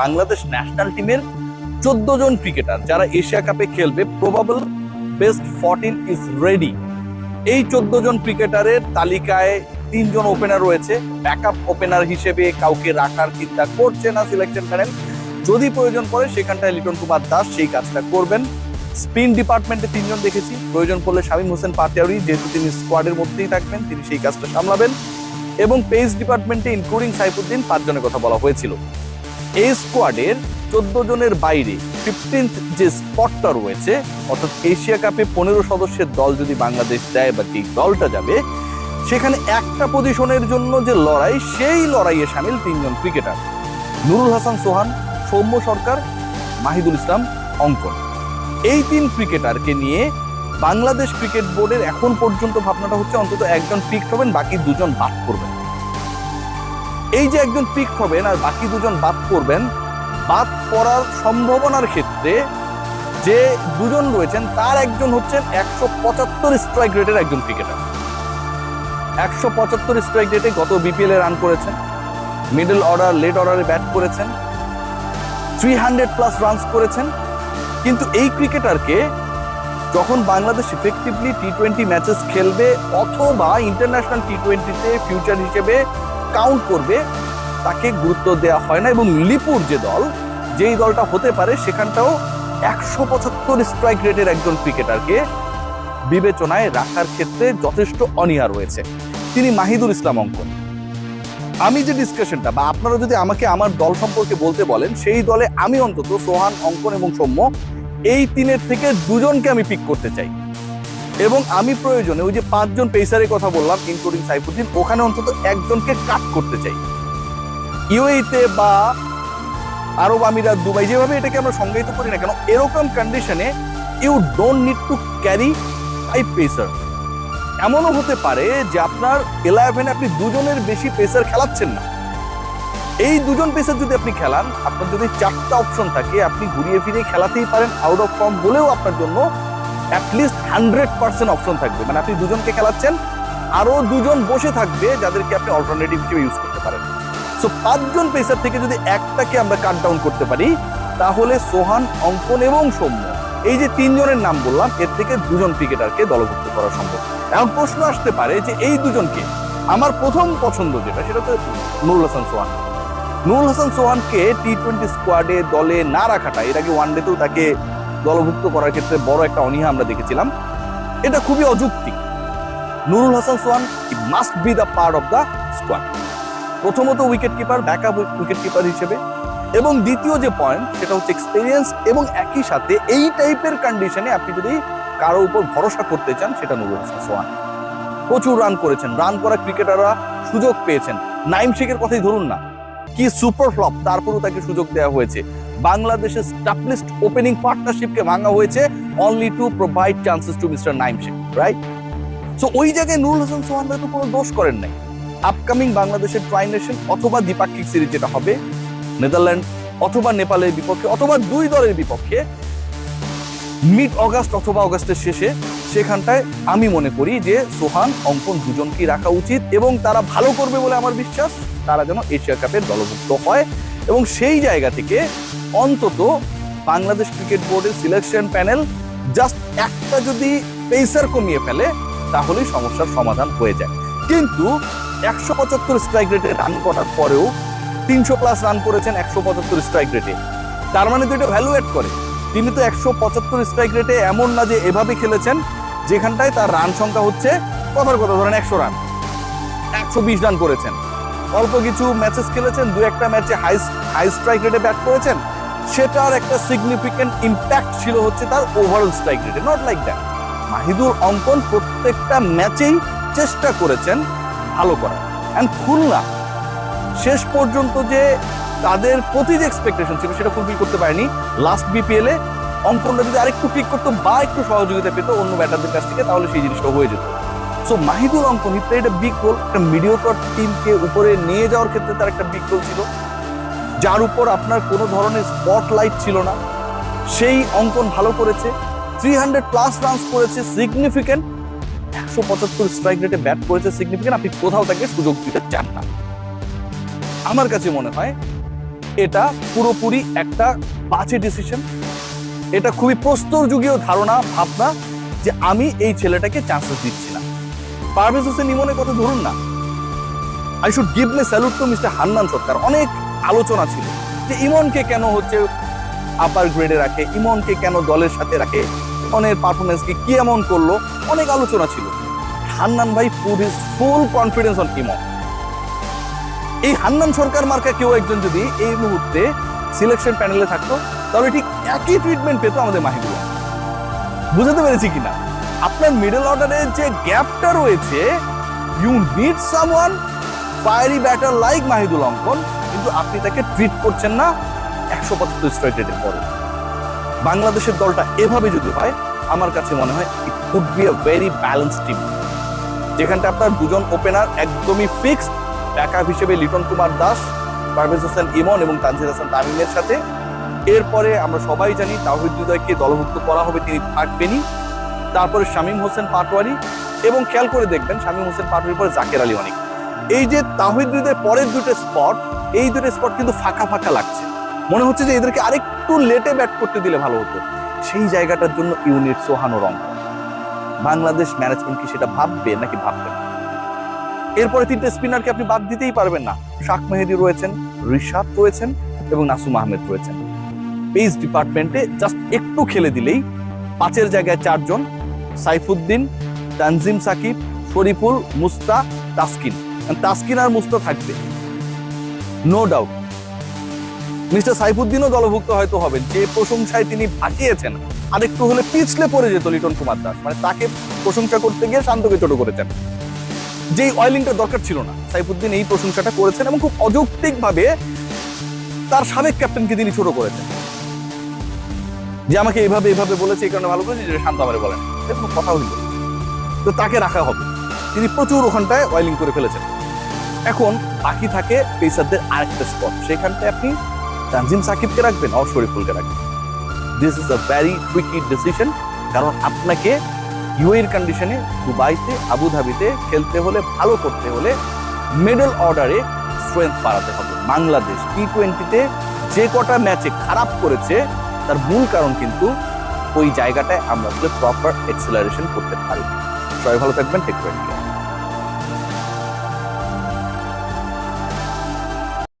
Bangladesh national টিমের চোদ্দ জন cricketer যারা এশিয়া কাপে খেলবে probable best fourteen is ready এই চোদ্দ জন ক্রিকেটারের তালিকায় তিনজন ওপেনার রয়েছে। ব্যাকআপ ওপেনার হিসেবে কাউকে রাখার চিন্তা করছে না সিলেকশন প্যানেল যদি প্রয়োজন পড়ে, সেখানটায় লিটন কুমার দাস সেই কাজটা করবেন। স্পিন ডিপার্টমেন্টে তিনজন দেখেছি। প্রয়োজন পড়লে শামীম হোসেন পাটিয়ারি যেহেতু তিনি স্কোয়াডের মধ্যেই থাকবেন, তিনি সেই কাজটা সামলাবেন। এবং পেস ডিপার্টমেন্টে ইনক্লুডিং সাইফুদ্দিন পাঁচজনের কথা বলা হয়েছিল। এই স্কোয়াডের চোদ্দ জনের বাইরে ফিফটিন্থ যে স্পটটা রয়েছে, অর্থাৎ এশিয়া কাপে পনেরো সদস্যের দল যদি বাংলাদেশ দেয় বা যেই দলটা যাবে, সেখানে একটা পজিশনের জন্য যে লড়াই, সেই লড়াইয়ে সামিল তিনজন ক্রিকেটার নুরুল হাসান সোহান, সৌম্য সরকার, মাহিদুল ইসলাম, অঙ্কন। এই তিন ক্রিকেটারকে নিয়ে বাংলাদেশ ক্রিকেট বোর্ডের এখন পর্যন্ত ভাবনাটা হচ্ছে অন্তত একজন পিক হবেন, বাকি দুজন বাদ করবেন এই যে একজন পিক হবেন আর বাকি দুজন বাদ করবেন বাদ পড়ার সম্ভাবনার ক্ষেত্রে যে দুজন রয়েছেন, তার একজন হচ্ছেন একশো পঁচাত্তর স্ট্রাইক রেটের একজন ক্রিকেটার একশো পঁচাত্তর স্ট্রাইক রেটে গত বিপিএল রান করেছেন মিডল অর্ডার লেট অর্ডারে ব্যাট করেছেন থ্রি হান্ড্রেড প্লাস রানস করেছেন। কিন্তু এই ক্রিকেটারকে যখন Bangladesh effectively T twenty matches খেলবে অথবা ইন্টারন্যাশনাল টি টোয়েন্টিতে ফিউচার হিসেবে কাউন্ট করবে, তাকে গুরুত্ব দেওয়া হয় না এবং লিপুর যে দল, যেই দলটা হতে পারে সেখানটাও একশো পঁচাত্তর স্ট্রাইক রেটের একজন ক্রিকেটারকে বিবেচনায় রাখার ক্ষেত্রে যথেষ্ট অনীহা রয়েছে। তিনি মাহিদুল ইসলাম অঙ্কন। আমি যে ডিসকাশনটা বা আপনারা যদি আমাকে আমার দল সম্পর্কে বলতে বলেন, সেই দলে আমি অন্তত সোহান, অঙ্কন এবং সৌম্য, এই তিনের থেকে দুজনকে আমি পিক করতে চাই। এবং আমি প্রয়োজনে ওই যে পাঁচজন পেসারের কথা বললাম ইনক্লুডিং সাইফুদ্দিন, ওখানে অন্তত একজনকে কাট করতে চাই। ইউএইতে বা আরব আমিরাত, দুবাই, যেভাবে এটাকে আমরা সংজ্ঞায়িত করি না কেন, এরকম কন্ডিশনে you don't need to carry five pacer এমনও হতে পারে যে আপনার ইলেভেনে আপনি দুজনের বেশি পেসার খেলাচ্ছেন না। এই দুজন পেসার যদি আপনি খেলান, আপনার যদি চারটা অপশন থাকে, আপনি ঘুরিয়ে ফিরিয়ে খেলাতেই পারেন আউট অফ ফর্ম বলেও আপনার জন্য অ্যাটলিস্ট হান্ড্রেড পার্সেন্ট অপশন থাকবে। মানে আপনি দুজনকে খেলাচ্ছেন আরও দুজন বসে থাকবে যাদেরকে আপনি অল্টারনেটিভ হিসেবে ইউজ করতে পারেন। সো পাঁচজন পেসার থেকে যদি একটাকে আমরা কাট ডাউন করতে পারি, তাহলে সোহান, অঙ্কন এবং সৌম্য, এই যে তিনজনের নাম বললাম, এর থেকে দুজন ক্রিকেটারকে দলভুক্ত করা সম্ভব। এখন প্রশ্ন আসতে পারে যে এই দুজনকে, আমার প্রথম পছন্দ যেটা, সেটা তো নুরুল হাসান সোহান। নুরুল হাসান সোহানকে টি টোয়েন্টি স্কোয়াডে দলে না রাখাটা, এর আগে ওয়ানডেতেও তাকে দলভুক্ত করার ক্ষেত্রে বড় একটা অনীহা আমরা দেখেছিলাম। এটা খুবই অযৌক্তিক। Nurul Hasan Sohan must be the part of the squad প্রথমত wicket keeper backup wicket keeper হিসেবে। এবং দ্বিতীয় যে পয়েন্ট সেটা হচ্ছে এক্সপিরিয়েন্স এবং একই সাথে এই টাইপের কন্ডিশনে আপনি যদি কারও উপর ভরসা করতে চান, সেটা নুরুল হাসান সোহান। প্রচুর রান করেছেন। রান করা ক্রিকেটাররা সুযোগ পেয়েছেন। নাইম শেখের কথাই ধরুন না। কি সুপার ফ্লপ তারপরও তাকে সুযোগ দেওয়া হয়েছে। বাংলাদেশের স্টাবলিশড ওপেনিং পার্টনারশিপকে ভাঙা হয়েছে only to provide chances to mister Naim Sheikh right so ওই জায়গায় নুরুল হাসান সোহান তো কোনো দোষ করেন নাই। আপকামিং বাংলাদেশের ট্রাই নেশন অথবা দ্বিপাক্ষিক সিরিজ যেটা হবে নেদারল্যান্ড অথবা নেপালের বিপক্ষে, অথবা দুই দলের বিপক্ষে মিড অগাস্ট অথবা অগাস্টের শেষে সেখানটায় আমি মনে করি যে সোহান, অঙ্কন দুজনকেই রাখা উচিত এবং তারা ভালো করবে বলে আমার বিশ্বাস, তারা যেন এশিয়া কাপের দলভুক্ত হয়। এবং সেই জায়গা থেকে অন্তত বাংলাদেশ ক্রিকেট বোর্ডের সিলেকশন প্যানেল জাস্ট একটা যদি পেসার কমিয়ে ফেলে, তাহলেই সমস্যার সমাধান হয়ে যায়। কিন্তু একশো পঁচাত্তর স্ট্রাইক রেটে রান করার পরেও তিনশো প্লাস রান করেছেন একশো পঁচাত্তর স্ট্রাইক রেটে তার মানে তো এটা ভ্যালুয়েট করে। তিনি তো একশো পঁচাত্তর স্ট্রাইক রেটে এমন না যে এভাবে খেলেছেন, যেখানটায় তার রান সংখ্যা হচ্ছে কথার কথা ধরেন একশো রান একশো বিশ রান করেছেন। অল্প কিছু ম্যাচেস খেলেছেন, দু একটা ম্যাচে হাই হাই স্ট্রাইক রেটে ব্যাট করেছেন। সেটার একটা সিগনিফিকেন্ট ইম্প্যাক্ট ছিল হচ্ছে তার ওভারঅল স্ট্রাইক রেটে not like that Mahidur Ankon প্রত্যেকটা ম্যাচেই চেষ্টা করেছেন ভালো করার। অ্যান্ড খুলনা, শেষ পর্যন্ত যে তাদের প্রতি যে এক্সপেকটেশন ছিল, সেটা ফুলফিল করতে পারেনি। লাস্ট বিপিএলে অঙ্কনটা যদি আরেকটু পিক করতো বা একটু সহযোগিতা পেতো অন্য ব্যাটারদের কাছ থেকে, তাহলে সেই জিনিসটা হয়ে যেত। সো মাহিদুর অঙ্কন হি প্লেড বিগ রোল একটা মিডিওকর টিমকে উপরে নিয়ে যাওয়ার ক্ষেত্রে তার একটা বিগ রোল ছিল। যার উপর আপনার কোনো ধরনের স্পটলাইট ছিল না। সেই অঙ্কন ভালো করেছে। থ্রি হান্ড্রেড প্লাস রানস করেছে সিগনিফিকেন্ট একশো পঁচাত্তর স্ট্রাইক রেটে ব্যাট করেছে সিগনিফিকেন্ট আপনি কোথাও তাকে সুযোগ দিতে চান না। আমার কাছে মনে হয়, এটা পুরোপুরি একটা বাজে ডিসিশন এটা খুবই প্রস্তর যুগীয় ধারণা, ভাবনা যে আমি এই ছেলেটাকে চান্সেস দিচ্ছি। পারভেজ হোসেন ইমনের কথা ধরুন না। I should give me salute to mister Hannan Sarkar অনেক আলোচনা ছিল যে ইমনকে কেন হচ্ছে আপার গ্রেডে রাখে, ইমনকে কেন দলের সাথে রাখে, ইমনের পারফরমেন্সকে কি এমন করল, অনেক আলোচনা ছিল। হান্নান ভাই পুর is full confidence on Emon এই হান্নান সরকার মার্কা কেউ একজন যদি এই মুহূর্তে সিলেকশন প্যানেলে থাকতো, তাহলে ঠিক একই ট্রিটমেন্ট পেতো আমাদের মাহিদুল বুঝতে পেরেছি কিনা? আপনার মিডল অর্ডারের যে গ্যাপটা রয়েছে you need someone fiery batter like Mahidul Ankon, কিন্তু আপনি তাকে ট্রিট করছেন না একশো পঁচাত্তর স্ট্রাইক রেটের পরে। বাংলাদেশের দলটা এভাবে যদি হয়, আমার কাছে মনে হয় it could be a very balance team যেখানটা আপনার দুজন ওপেনার একদমই ফিক্সড ব্যাকআপ হিসেবে লিটন কুমার দাস, পারভেজ হোসেন ইমন এবং তানজিদ হাসান তামিমের সাথে। এরপরে আমরা সবাই জানি তাহিদ হৃদয়কে দলভুক্ত করা হবে, তিনি থাকবেনই। তারপরে শামীম হোসেন পাটোয়ারি এবং খেয়াল করে দেখবেন শামীম হোসেন পাটোয়ারির পরে জাকের আলী অনেক। এই যে তাহিদ হৃদয়ের পরের দুটো স্পট এই দুটো স্পট কিন্তু ফাঁকা ফাঁকা লাগছে। মনে হচ্ছে যে এদেরকে আরেকটু লেটে ব্যাট করতে দিলে ভালো হতো। সেই জায়গাটার জন্য ইউনিট সোহানো রং। বাংলাদেশ ম্যানেজমেন্ট কি সেটা ভাববে নাকি ভাববে না? এরপরে তিনটে স্পিনারকে আপনি বাদ দিতেই পারবেন না। শাক মেহেদি রয়েছেন, রিশাদ রয়েছেন এবং নাসুম আহমেদ রয়েছেন। পেস ডিপার্টমেন্টে জাস্ট একটু খেলে দিলেই পাঁচের জায়গায় চারজন সাইফুদ্দিন, তানজিম সাকিব, শরীফুল, মুস্তা, তাসকিন। তাসকিন আর মুস্তা থাকবে। নো ডাউট মিস্টার সাইফুদ্দিনও দলভুক্ত হয়তো হবেন। যে প্রশংসায় তিনি ভাসিয়েছেন, আরেকটু হলে পিছলে পড়ে যেত লিটন কুমার দাস। মানে তাকে প্রশংসা করতে গিয়ে শান্তকে ছোট করেছেন। যেই অয়েলিংটা দরকার ছিল না, সাইফুদ্দিন এই প্রশংসাটা করেছেন এবং খুব অযৌক্তিক ভাবে তার সাবেক ক্যাপ্টেনকে তিনি ছোট করেছেন। যে আমাকে এইভাবে এইভাবে বলেছে, এই কারণে ভালো করেছে, যে শান্ত আমারে বলেন। এটা কোনো কথা হইল। তো তাকে রাখা হবে। তিনি প্রচুর ওখানটায় অয়েলিং করে ফেলেছেন। এখন বাকি থাকে পেসারদের আরেকটা স্পট সেখানটায় আপনি তানজিম সাকিবকে রাখবেন আর শরীফুলকে রাখবেন। This is a very tricky decision কারণ আপনাকে ইউএর কন্ডিশনে দুবাইতে, আবুধাবিতে খেলতে হলে, ভালো করতে হলে মিডল অর্ডারে স্ট্রেংথ বাড়াতে হবে। বাংলাদেশ টি টোয়েন্টিতে যে কটা ম্যাচে খারাপ করেছে তার মূল কারণ কিন্তু ওই জায়গাটায় আমরা প্রপার এক্সেলারেশন করতে পারি। সবাই ভালো থাকবেন টেক কেয়ার